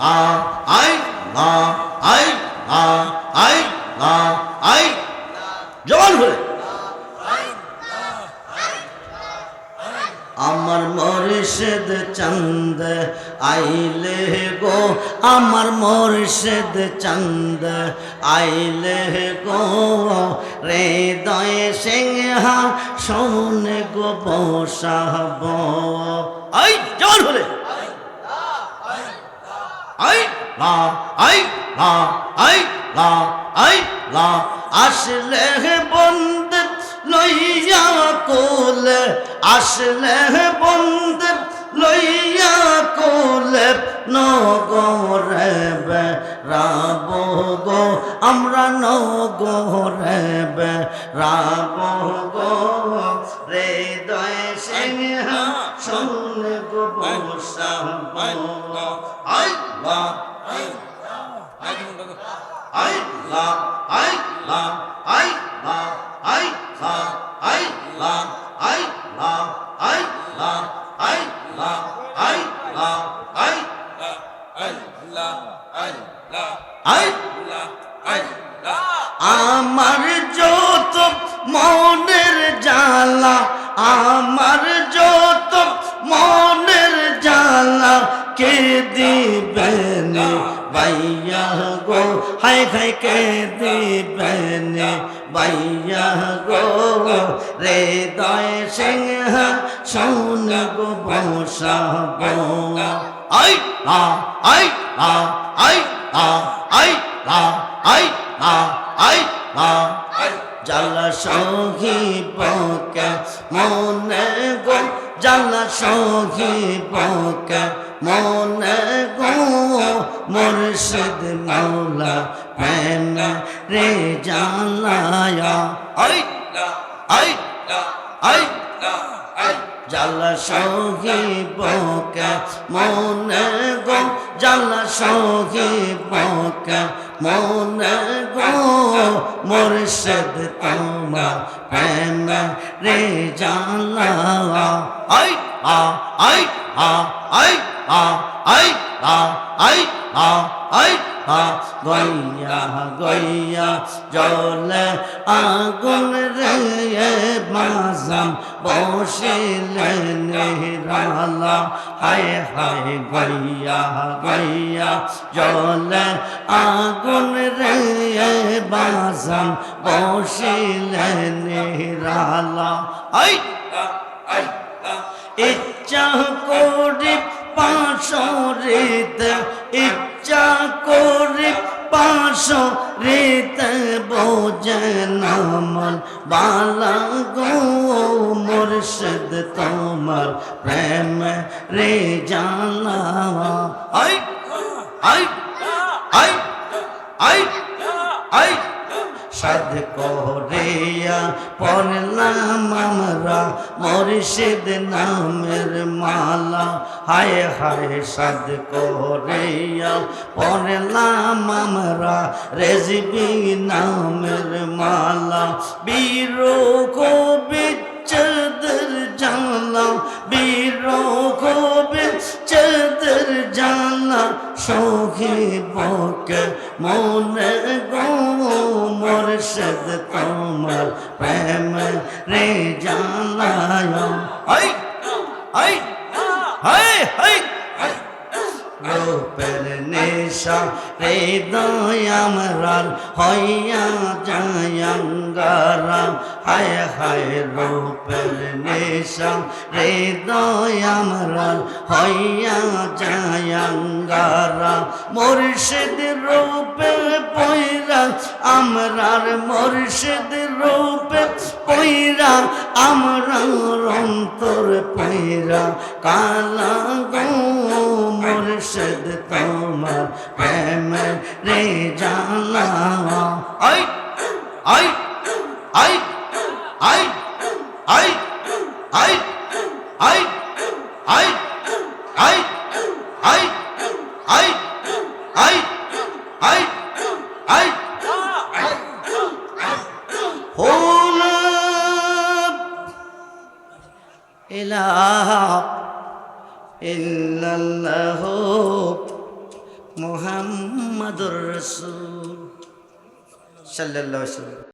লা আই লা আই লা আই লা আই জবান করে আমার মরিষেদ চন্দ আইলে গো, আমার মরিষেদ চন্দ আইলে গো। রে দয় সিংহা, শোনে গো বসাব। আই, জবান হলে আই লা আই লা আই লা আই লা। আসলে বন্দ লইয়া কোল আসলে বন্দ লইয়া কোল নগরে রাব গো আমরা নগরে রাব গো। রে দয় সিংহ শুন গো বসাব আই আমার যত মনের জ্বালা আমার যত কে দিবেন বাইয়া গো? হাই হাই কে দিবেন বাইয়া গো? রে দয় সিংহ শুন গো বসাব আই লা আই লা আই লা আই লা আই লা আই লা। জালা সহি পকে মনে গো? জালা সহি পকে মনে গো মুর্শিদ মৌলা প্রেম রে জালায়া আই আই আই জালা সহি পকে মনে গো জালা সহি পকে মনে গো মুর্শিদ তোমার প্রেম রে জানা আই আ আই আ আই আ আই আ আই আ আই আ গইয়া গইয়া জলে আগুন রে মাজাম বসিলেন নিরালা। হায় হায় গইয়া গইয়া জলে আগুন রে বাজাম বসিলেন নিরালা। আই ইচ্ছা করি পাশরিত ইচ্ছা করি পাশরিত বোঝেন আমল। বালা গো মুর্শিদ, তোমার প্রেম রে জানা। আই আই আই আই আই সাদ করিয়া পড়লাম আমরা মুর্শিদ নামের মালা। হায় হায়, সাদ করিয়া পড়লাম আমরা রেজবি নামের মালা। বীর কবি চদর জানলা বীর কবি চদর জানলা সখী বকে মনে গো মুর্শিদ তোমার প্রেম রে জানায়। হাই হাই হাই হাই। রূপের নেশা, হৃদয় আমরার হইয়া যায়াঙ্গারা হায় হায়, রূপের নেশা, হৃদয় আমরার হইয়া যায়াঙ্গারা মুর্শিদ রূপে পয়রা আমরার, মুর্শিদ রূপে পয়রা আমরার অন্তর পয়রা কালা গো মুর্শিদ তোমার প্রেম রে জানা আই আই আই আই আই আই আই আই আই আই আই আই আই আই হন ইলাহা ইল্লাল্লাহ মোহাম্মদুর রসুল সাল্লাল্লাহু আলাইহি